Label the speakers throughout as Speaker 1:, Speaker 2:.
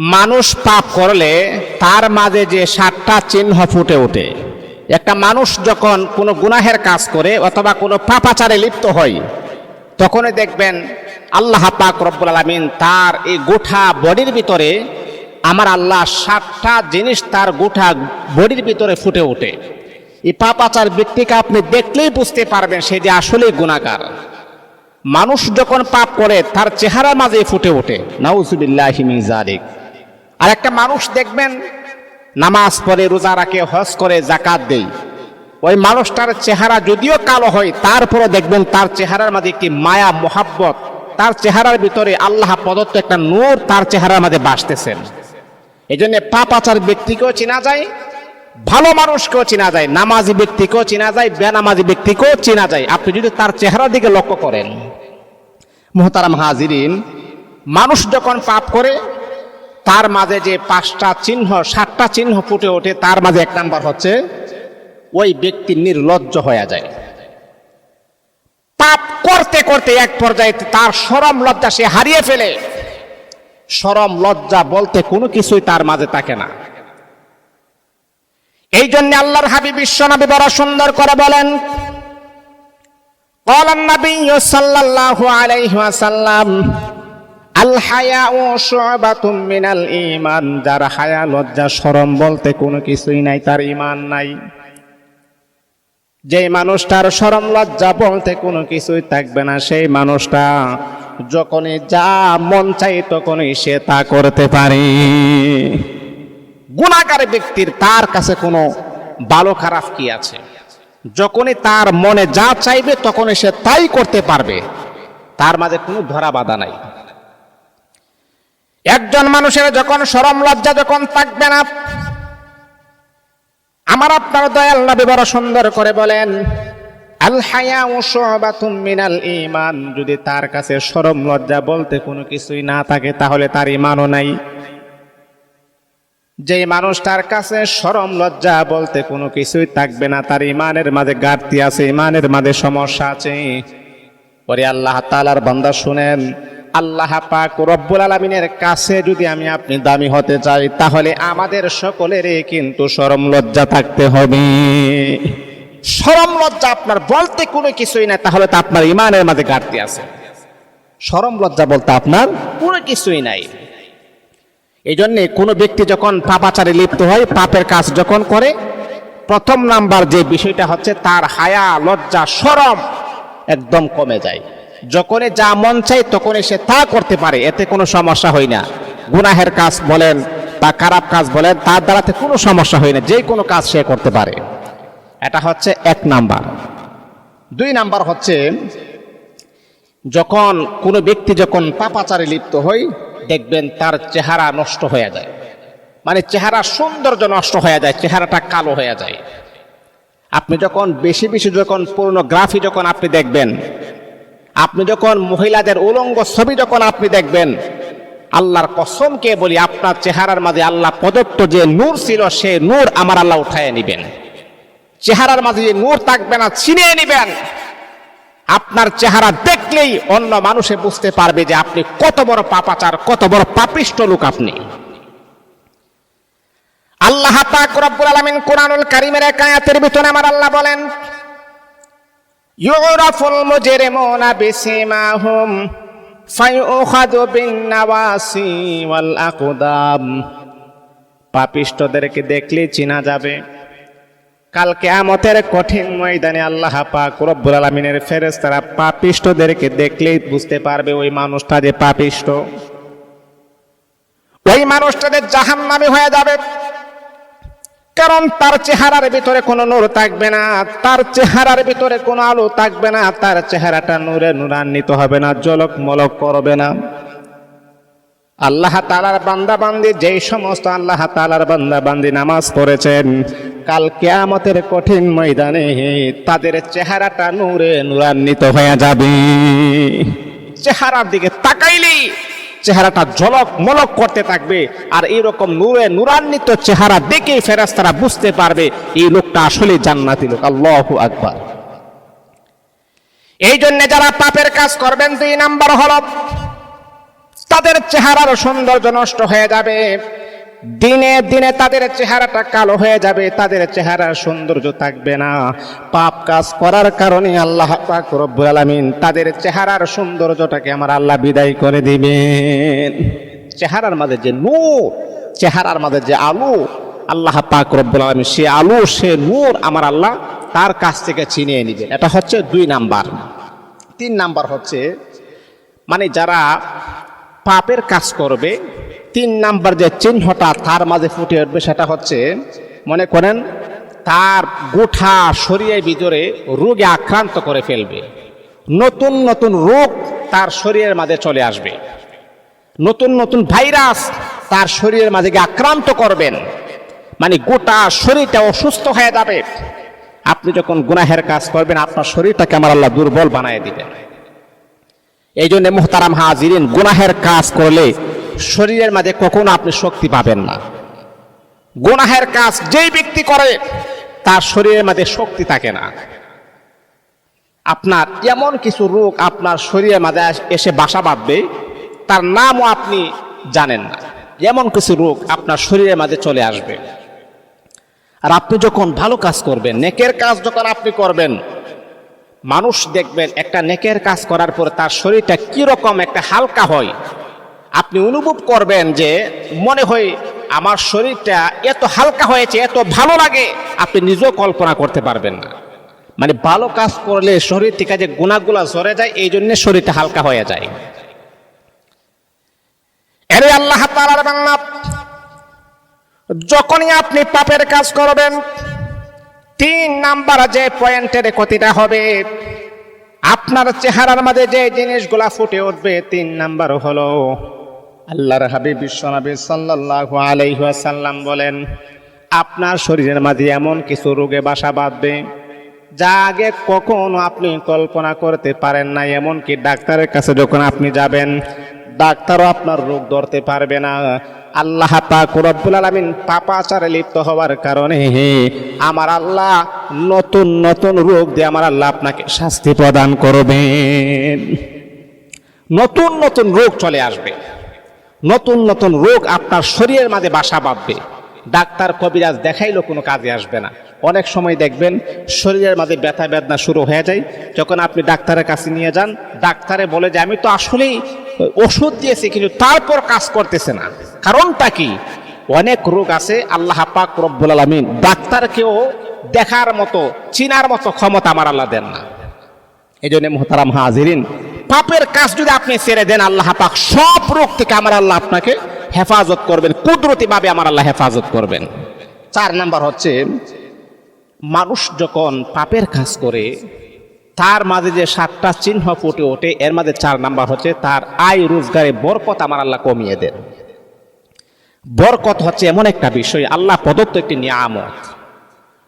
Speaker 1: মানুষ পাপ করলে তার মাঝে যে সাতটা চিহ্ন ফুটে ওঠে। একটা মানুষ যখন কোনো গুনাহের কাজ করে অথবা কোনো পাপাচারে লিপ্ত হয়, তখনই দেখবেন আল্লাহ পাক রব্বুল আলমিন তার এই গোঠা বডির ভিতরে আমার আল্লাহ সাতটা জিনিস তার গোঠা বডির ভিতরে ফুটে ওঠে। এই পাপাচার ব্যক্তিকে আপনি দেখলেই বুঝতে পারবেন সে যে আসলেই গুণাকার মানুষ যখন পাপ করে, তার চেহারা মাঝে ফুটে ওঠে। নাউজুবিল্লাহি মিন জালিক আর একটা মানুষ দেখবেন, নামাজ পড়ে, রোজা রাখে, হজ করে জাকাত দেই ওই মানুষটার চেহারা যদিও কালো হয় তারপরও দেখবেন তার চেহারার মাঝে একটি মায়া, মোহাব্বত। তার চেহারার ভিতরে আল্লাহ প্রদত্ত একটা নূর তার চেহারার মাঝে বাসতেছেন এই জন্য পাপাচার ব্যক্তিকেও চেনা যায়, ভালো মানুষকেও চেনা যায়, নামাজি ব্যক্তিকেও চেনা যায়, বেনামাজি ব্যক্তিকেও চেনা যায়। আপনি যদি তার চেহারার দিকে লক্ষ্য করেন, মোহতারাম হাজিরিন, মানুষ যখন পাপ করে তার মাঝে যে পাঁচটা চিহ্ন, সাতটা চিহ্ন ফুটে ওঠে, তার মাঝে এক নাম্বার হচ্ছে, ওই ব্যক্তি নির্লজ্জ হয়ে যায়। পাপ করতে করতে এক পর্যায়ে তার সরম লজ্জা সে হারিয়ে ফেলে। সরম লজ্জা বলতে কোনো কিছুই তার মাঝে থাকে না। এই জন্য আল্লাহর হাবি বিশ্বনবী বড় সুন্দর করে বলেন, কলান নবী সাল্লাল্লাহু আলাইহি ওয়াসাল্লাম আল হায়া ও শুবাতুম মিনাল ঈমান। যার হায়া, লজ্জা, শরম বলতে কোনো কিছুই নাই, তার ঈমান নাই। যে মানুষটার শরম, লজ্জা বলতে কোনো কিছুই থাকবে না, সেই মানুষটা যখনই যা মন চাই তখনই সে তা করতে পারে। গুণাগার ব্যক্তির তার কাছে কোনো ভালো খারাপ কি আছে? যখনই তার মনে যা চাইবে তখনই সে তাই করতে পারবে। তার মাঝে কোনো ধরা বাধা নাই। একজন মানুষের যখন সরম লজ্জা যখন থাকবে না, আমার আপনার দয়াল নবী বড় সুন্দর করে বলেন আল হায়া মিনাল ঈমান। যদি তার কাছে শরম লজ্জা বলতে কোনো কিছুই না থাকে, তাহলে তার ঈমানও নাই। যে মানুষটার কাছে শরম লজ্জা বলতে কোনো কিছুই থাকবে না, তার ইমানের মাঝে ঘাটতি আছে ইমানের মাঝে সমস্যা আছে। পরে আল্লাহ তালার বান্দা শুনেন আল্লাহ পাক রব্বুল আলমিনের কাছে যদি আমি আপনি দামি হতে চাই, তাহলে আমাদের সকলেরই কিন্তু শরম লজ্জা থাকতে হবে। শরম লজ্জা আপনার বলতে কোনো কিছুই না তাহলে তো আপনার ইমানের মাঝে ঘাটতি আছে। শরম লজ্জা বলতে আপনার কোনো কিছুই নাই। এই জন্যে কোনো ব্যক্তি যখন পাপাচারে লিপ্ত হয়, পাপের কাজ যখন করে, প্রথম নাম্বার যে বিষয়টা হচ্ছে তার হায়া, লজ্জা, সরম একদম কমে যায়। যখনই যা মন চাই তখনই সে তা করতে পারে, এতে কোনো সমস্যা হয় না। গুনাহের কাজ বলেন বা খারাপ কাজ বলেন, তার দ্বারাতে কোনো সমস্যা হয় না, যে কোনো কাজ সে করতে পারে। এটা হচ্ছে এক নাম্বার। দুই নাম্বার হচ্ছে, যখন কোনো ব্যক্তি যখন পাপাচারে লিপ্ত হয়, দেখবেন তার চেহারা নষ্ট হয়ে যায়। মানে চেহারা সৌন্দর্য নষ্ট হয়ে যায়, চেহারাটা কালো হয়ে যায়। আপনি যখন, বেশি বেশি যখন পূর্ণগ্রাফি যখন আপনি দেখবেন আপনি যখন মহিলাদের উলঙ্গ ছবি যখন আপনি দেখবেন, আল্লাহর কসমকে বলি আপনার চেহারার মাঝে আল্লাহ প্রদত্ত যে নূর ছিল, সে নূর আমার আল্লাহ উঠায় নিবেন। চেহারার মাঝে যে নূর থাকবে না, ছিনিয়ে নিবেন। আপনার চেহারা দেখলেই অন্য মানুষে বুঝতে পারবে যে আপনি কত বড় পাপাচার, কত বড় পাপিষ্ট লোক আপনি। আল্লাহ পাক রব্বুল আলামিন কোরআনুল কারীমের এক আয়াতের ভিতরে আমার আল্লাহ বলেন ইউরাফুল মুজরিমুনা বিসিমাহুম ফায়ুখাযু বিন নাওয়াসি ওয়াল আকদাম পাপিষ্টদেরকে দেখলে চিনা যাবে। কাল কেয়ামতের কঠিন ময়দানে আল্লাহ পাক রব্বুল আলামিনের ফেরেশতারা পাপিষ্টদেরকে দেখলেই বুঝতে পারবে ওই মানুষটা যে পাপিষ্ট ওই মানুষটাদের জাহান্নামী হয়ে যাবে। কারণ তার চেহারার ভিতরে কোনো নূর থাকবে না, তার চেহারার ভিতরে কোনো আলো থাকবে না, তার চেহারাটা নূরে নূরান্বিত হবে না জলক মলক করবে না। আল্লাহ তালার বান্দা বান্দি যেই সমস্ত আল্লাহ তালার বান্দা বান্দি নামাজ পড়েছেন, কাল কেয়ামতের কঠিন ময়দানে তাদের চেহারাটা নূরে নূরান্বিত হয়ে যাবে। চেহারার দিকে তাকাইলেই চেহারাটা ঝলক মলক করতে থাকবে। আর এইরকম নূরে নূরান্বিত চেহারা দেখে ফেরাস্তারা বুঝতে পারবে, এই লোকটা আসলে জান্নাতি লোক। আল্লাহ আকবার। এই জন্য যারা পাপের কাজ করবেন, দুই নাম্বার হল তাদের চেহারার সৌন্দর্য নষ্ট হয়ে যাবে। দিনে দিনে তাদের চেহারাটা কালো হয়ে যাবে, তাদের চেহারার সৌন্দর্য থাকবে না। পাপ কাজ করার কারণে আল্লাহ রব্বুল আলামিন তাদের চেহারার সৌন্দর্যটাকে আমার আল্লাহ বিদায় করে দিবেন। চেহারার মাঝে যে নূর, চেহারার মাঝে যে আলো, আল্লাহ পাক রব্বুল আলামিন সে আলো, সে নূর আমার আল্লাহ তার কাছ থেকে ছিনিয়ে নিবেন এটা হচ্ছে দুই নাম্বার। তিন নাম্বার হচ্ছে মানে যারা পাপের কাজ করবে তিন নাম্বার যে চিহ্নটা তার মাঝে ফুটে উঠবে সেটা হচ্ছে, মনে করেন, তার গোঠা শরীরের ভিতরে রোগে আক্রান্ত করে ফেলবে। নতুন নতুন রোগ তার শরীরের মাঝে চলে আসবে। নতুন নতুন ভাইরাস তার শরীরের মাঝে আক্রান্ত করবেন। মানে গোটা শরীরটা অসুস্থ হয়ে যাবে। আপনি যখন গুনাহের কাজ করবেন, আপনার শরীরটাকে আমার আল্লাহ দুর্বল বানিয়ে দিবেন। এই জন্য মোহতারাম হাজিরিন, গুনাহের কাজ করলে শরীরের মাঝে কখনো আপনি শক্তি পাবেন না। গুনাহের কাজ যেই ব্যক্তি করে, তার শরীরের মাঝে শক্তি থাকে না। আপনার এমন কিছু রোগ আপনার শরীরের মাঝে এসে বাসা বাঁধবে, তার নামও আপনি জানেন না। এমন কিছু রোগ আপনার শরীরের মাঝে চলে আসবে। আর আপনি যখন ভালো কাজ করবেন, নেকের কাজ যখন আপনি করবেন, মানুষ দেখবেন একটা নেকের কাজ করার পর তার শরীরটা কীরকম একটা হালকা হয়। আপনি অনুভব করবেন যে মনে হয় আমার শরীরটা এত হালকা হয়েছে, এত ভালো লাগে, আপনি নিজেও কল্পনা করতে পারবেন না। মানে ভালো কাজ করলে শরীর থেকে যে গুণাগুলা সরে যায়, এই জন্য শরীরটা হালকা হয়ে যায়। এরে আল্লাহ বাংলা যখনই আপনি পাপের কাজ করবেন, তিন নাম্বার যে পয়েন্টের ক্ষতিটা হবে, আপনার চেহারার মাঝে যে জিনিসগুলা ফুটে উঠবে, তিন নাম্বার হলো আল্লাহর হাবিব বিশ্বনবী সাল্লাল্লাহু আলাইহি ওয়াসাল্লাম বলেন, আপনার শরীরের মাঝে এমন কিছু রোগে বাসা বাঁধবে, যা আগে কখনো আপনি কল্পনা করতে পারেন না এমনকি ডাক্তারের কাছে যখন আপনি যাবেন, ডাক্তারও আপনার রোগ ধরতে পারবে না। আল্লাহ পাক রব্বুল আলামিন পাপাচারে লিপ্ত হওয়ার কারণে আমার আল্লাহ নতুন নতুন রোগ দিয়ে আমার আল্লাহ আপনাকে শাস্তি প্রদান করবেন। নতুন নতুন রোগ চলে আসবে। নতুন নতুন রোগ আপনার শরীরের মাঝে বাসা বাঁধবে। ডাক্তার কবিরাজ দেখাইলেও কোনো কাজে আসবে না। অনেক সময় দেখবেন শরীরের মাঝে ব্যথা বেদনা শুরু হয়ে যায়। যখন আপনি ডাক্তারের কাছে নিয়ে যান, ডাক্তারে বলে যে, আমি তো আসলেই ওষুধ দিয়েছি, কিন্তু তারপর কাজ করতেছে না। কারণটা কি? অনেক রোগ আছে, আল্লাহ পাক রব্বুল আলমিন ডাক্তারকেও দেখার মতো, চিনার মতো ক্ষমতা আমার আল্লাহ দেন না। এই জন্য মোহতারাম হাজিরিন পাপের কাজ যদি আপনি ছেড়ে দেন, আল্লাহ পাক সব রোগ থেকে আমার আল্লাহ আপনাকে হেফাজত করবেন কুদরতি ভাবে আমার আল্লাহ হেফাজত করবেন। চার নাম্বার হচ্ছে, মানুষ যখন পাপের কাজ করে, তার মাঝে যে সাতটা চিহ্ন ফুটে ওঠে, এর মাঝে চার নাম্বার হচ্ছে, তার আয় রোজগারে বরকত আমার আল্লাহ কমিয়ে দেন। বরকত হচ্ছে এমন একটা বিষয়, আল্লাহ প্রদত্ত একটি নিয়ামত।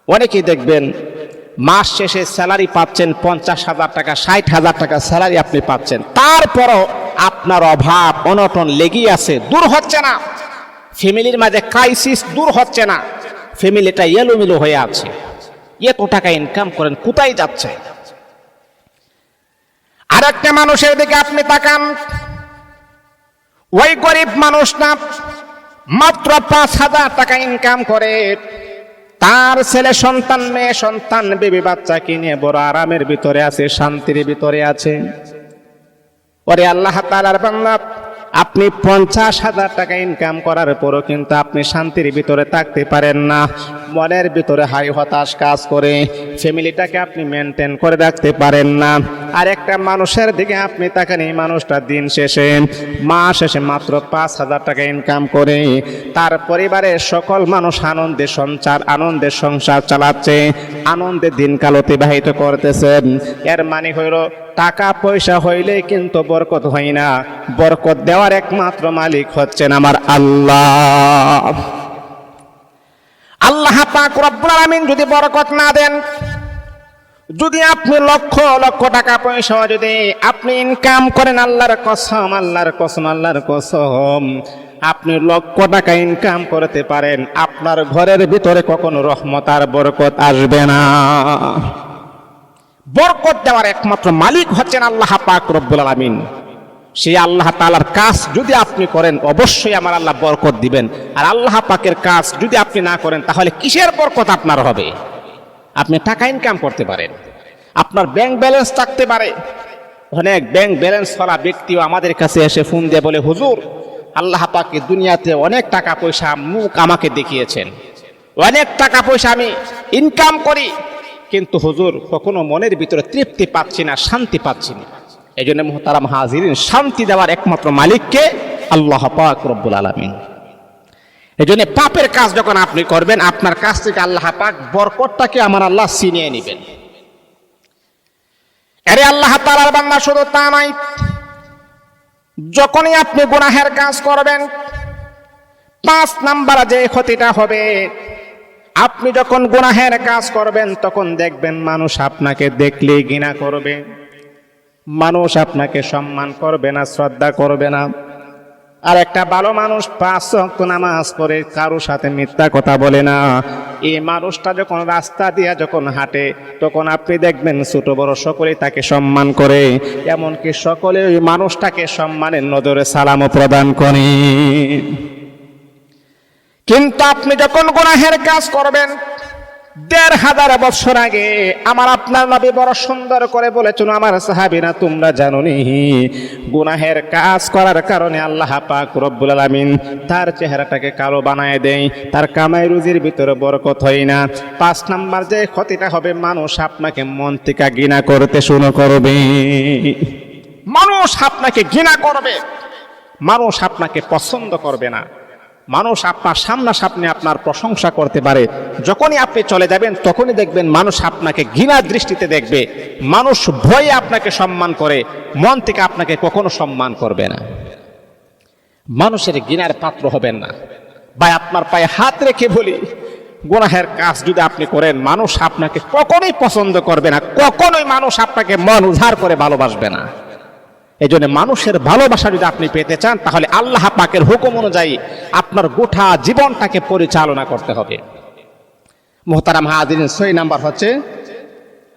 Speaker 1: অনেকেই দেখবেন মাস শেষে স্যালারি পাচ্ছেন পঞ্চাশ হাজার টাকা, ষাট হাজার টাকা স্যালারি আপনি পাচ্ছেন। তারপরও আপনার অভাব, অনটন লেগেই আছে, দূর হচ্ছে না। ফ্যামিলির মাঝে ক্রাইসিস দূর হচ্ছে না। ফ্যামিলিটা এলোমেলো হয়ে আছে। এত টাকা ইনকাম করেন, কোথায় যাচ্ছে? আর একটা মানুষের দিকে আপনি তাকান। ওই গরিব মানুষ না, মাত্র পাঁচ হাজার টাকা ইনকাম করে। তার ছেলে সন্তান, মেয়ে সন্তান, বেবি বাচ্চা কিনে বড় আরামের ভিতরে আছে, শান্তির ভিতরে আছে। পরে আল্লাহ তালার বাংলা আপনি পঞ্চাশ হাজার টাকা ইনকাম করার পরও কিন্তু আপনি শান্তির ভিতরে থাকতে পারেন না। মনের ভিতরে হাই হতাশ কাজ করে, ফ্যামিলিটাকে আপনি মেনটেন করে রাখতে পারেন না। আর একটা মানুষের দিকে আপনি তাকান, এই মানুষটা দিন শেষে, মাস শেষে মাত্র পাঁচ হাজার টাকা ইনকাম করে। তার পরিবারের সকল মানুষ আনন্দে সঞ্চার, আনন্দে সংসার চালাচ্ছে, আনন্দে দিনকাল অতিবাহিত করতেছেন এর মানে হইল টাকা পয়সা হইলে কিন্তু বরকত হয় না। বরকত দেওয়ার একমাত্র মালিক হচ্ছেন আমার আল্লাহ। আল্লাহ পাক রব্বুল আলামিন যদি বরকত না দেন, যদি আপনি লক্ষ লক্ষ টাকা পয়সা যদি আপনি ইনকাম করেন, আল্লাহর কসম আল্লাহর কসম আল্লাহর কসম, আপনি লক্ষ টাকা ইনকাম করতে পারেন, আপনার ঘরের ভিতরে কখনো রহমত আর বরকত আসবে না। বরকত দেওয়ার একমাত্র মালিক হচ্ছেন আল্লাহ পাক রব্বুল আলামিন। সেই আল্লাহ তালার কাজ যদি আপনি করেন, অবশ্যই আমার আল্লাহ বরকত দিবেন। আর আল্লাহ পাকের কাজ যদি আপনি না করেন, তাহলে কিসের বরকত আপনার হবে? আপনি টাকা ইনকাম করতে পারেন। আপনার ব্যাংক ব্যালেন্স থাকতে পারে। অনেক ব্যাংক ব্যালেন্স করা ব্যক্তিও আমাদের কাছে এসে ফোন দিয়ে বলে, হুজুর, আল্লাহ পাকে দুনিয়াতে অনেক টাকা পয়সা মুখ আমাকে দেখিয়েছেন। অনেক টাকা পয়সা আমি ইনকাম করি। কিন্তু হুজুর, কখনো মনের ভিতরে তৃপ্তি পাচ্ছি না, শান্তি পাচ্ছি না। এই জন্য মোহতারাম হাজিরিন শান্তি দেওয়ার একমাত্র মালিককে আল্লাহ পাক রব্বুল আলমিন। এই জন্য পাপের কাজ যখন আপনি করবেন, আপনার কাছ থেকে আল্লাহ পাক বরকতটাকে আমার আল্লাহ ছিনিয়ে নেবেন। আরে আল্লাহ তালার বান্দা শুধু তা নাই যখনই আপনি গুনাহের কাজ করবেন, পাঁচ নাম্বার যে ক্ষতিটা হবে, আপনি যখন গুনাহের কাজ করবেন, তখন দেখবেন মানুষ আপনাকে দেখলে ঘৃণা করবে। মানুষ আপনাকে সম্মান করবে না, শ্রদ্ধা করবে না। আর একটা ভালো মানুষ পাঁচ ওয়াক্ত নামাজ পড়ে কারও সাথে মিথ্যা কথা বলে না। এই মানুষটা যখন রাস্তা দিয়া যখন হাঁটে, তখন আপনি দেখবেন ছোট বড় সকলেই তাকে সম্মান করে। এমনকি সকলে ওই মানুষটাকে সম্মানের নজরে সালামও প্রদান করে। কিন্তু আপনি যখন গুনাহের কাজ করবেন দেড় হাজার বছর আগে আমার আপনার নবী বড় সুন্দর করে বলেছিল, আমার সাহাবিনা তোমরা জানো নি গুনাহের কাজ করার কারণে আল্লাহ পাক রব্বুল আলামিন তার চেহারাটাকে কালো বানায় দেয়, তার কামাই রুজির ভিতরে বরকত হয় না। পাঁচ নাম্বার যে ক্ষতিটা হবে, মানুষ আপনাকে মন থেকে ঘৃণা করতে শুরু করবে। মানুষ আপনাকে ঘৃণা করবে। মানুষ আপনাকে পছন্দ করবে না। মানুষ আপনার সামনাসামনি আপনার প্রশংসা করতে পারে। যখনই আপনি চলে যাবেন, তখনই দেখবেন মানুষ আপনাকে ঘৃণার দৃষ্টিতে দেখবে। মানুষ ভয়ে আপনাকে সম্মান করে, মন থেকে আপনাকে কখনো সম্মান করবে না। মানুষের ঘৃণার পাত্র হবেন না। বা আপনার পায়ে হাত রেখে বলি, গুনাহের কাজ যদি আপনি করেন, মানুষ আপনাকে কখনোই পছন্দ করবে না। কখনোই মানুষ আপনাকে মন উদ্ধার করে ভালোবাসবে না। এই জন্য মানুষের ভালোবাসা যদি আপনি পেতে চান, তাহলে আল্লাহ পাকের হুকুম অনুযায়ী আপনার গোটা জীবনটাকে পরিচালনা করতে হবে। মোহতারাম হাজির ছয় নাম্বার হচ্ছে,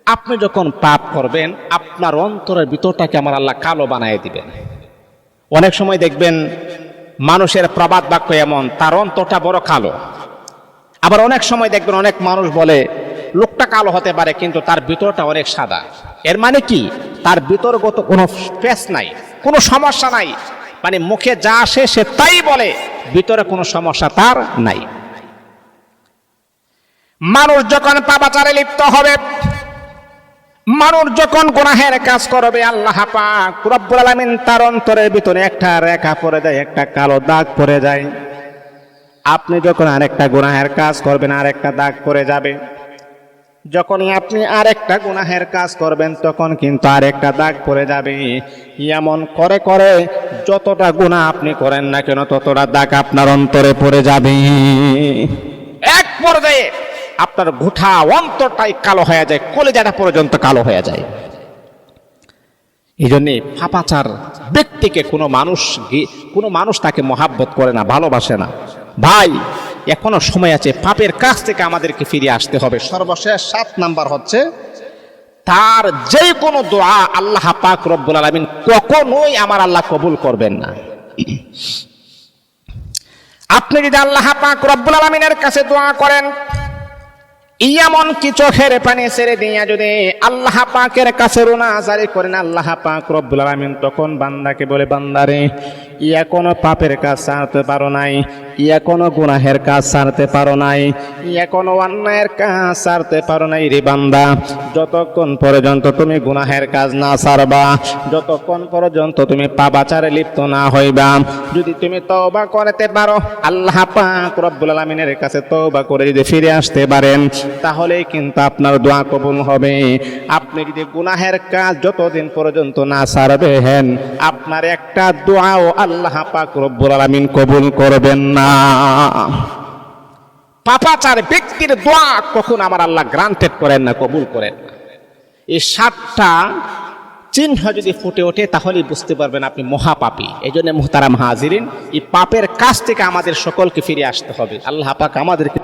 Speaker 1: আপনি যখন পাপ করবেন, আপনার অন্তরের ভিতরটাকে আমার আল্লাহ কালো বানিয়ে দিবেন। অনেক সময় দেখবেন, মানুষের প্রবাদ বাক্য এমন, তার অন্তরটা বড় কালো। আবার অনেক সময় দেখবেন, অনেক মানুষ বলে, লোকটা কালো হতে পারে, কিন্তু তার ভিতরটা অনেক সাদা। এর মানে কি? তার ভিতরগত কোনো স্ট্রেস নাই, কোনো সমস্যা নাই। মানে মুখে যা আসে সে তাই বলে, ভিতরে কোনো সমস্যা তার নাই। মানুষ যখন পাপাচারে লিপ্ত হবে, মানুষ যখন গুনাহের কাজ করবে, আল্লাহ পাক রব্বুল আলামিন তার অন্তরের ভিতরে একটা রেখা পড়ে যায় একটা কালো দাগ পড়ে যায়। আপনি যখন আরেকটা গুনাহের কাজ করবেন, আরেকটা দাগ পড়ে যাবে। যখনই আপনি আরেকটা গুনাহের কাজ করবেন, তখন কিন্তু আরেকটা দাগ পড়ে যাবে। এমন করে করে যতটা গুনাহ আপনি করেন না কেন, ততটা দাগ আপনার অন্তরে পড়ে যাবে। এক পর্যায়ে আপনার গোটা অন্তরটাই কালো হয়ে যায়, কলেজাটা পর্যন্ত কালো হয়ে যায়। এই জন্যে ফাপাচার ব্যক্তিকে কোনো মানুষ কোনো মানুষ তাকে মহাব্বত করে না, ভালোবাসে না। ভাই এখনও সময় আছে। পাপের কাছ থেকে আমাদেরকে ফিরে আসতে হবে। সর্বশেষ সাত নাম্বার হচ্ছে, তার যে কোনো দোয়া আল্লাহ পাক রব্বুল আলমিন কখনোই আমার আল্লাহ কবুল করবেন না। আপনি যদি আল্লাহ পাক রব্বুল আলমিনের কাছে দোয়া করেন এমন কি চোখের পানি ছেড়ে দিয়া যদি আল্লাহ পাকের কাছে রোনা জারি করেন, আল্লাহ পাক রব্বুল আলামিন তখন বান্দাকে বলে, বান্দারে ইয়া কোনো পাপের কাজ ছাড়তে পারো নাই, ইয়া কোনো গুনাহের কাজ ছাড়তে পারো নাই, ইয়া কোনো অন্যায়ের কাজ ছাড়তে পারো নাই রে বান্দা। যতক্ষণ পর্যন্ত তুমি গুনাহের কাজ না ছাড়বা যতক্ষণ পর্যন্ত তুমি পাপাচারে লিপ্ত না হইবা, যদি তুমি তওবা করতে পারো, আল্লাহ পাক রব্বুল আলামিনের কাছে তওবা করে যদি ফিরে আসতে পারেন, তাহলেই কিন্তু আপনার দোয়া কবুল হবে। আপনি যদি গুনাহের কাজ যতদিন পর্যন্ত না ছাড়বেন আপনার একটা দোয়াও আল্লাহ পাক রব্বুল আলামিন কবুল করবেন না। পাপাচার ব্যক্তির দোয়া কখন আমার আল্লাহ গ্রান্টেড করেন না, কবুল করেন না। এই সাতটা চিহ্ন যদি ফুটে ওঠে, তাহলেই বুঝতে পারবেন আপনি মহাপাপী। এই জন্য মোহতারাম হাজিরিন, এই পাপের কাছ থেকে আমাদের সকলকে ফিরে আসতে হবে। আল্লাহ পাক আমাদেরকে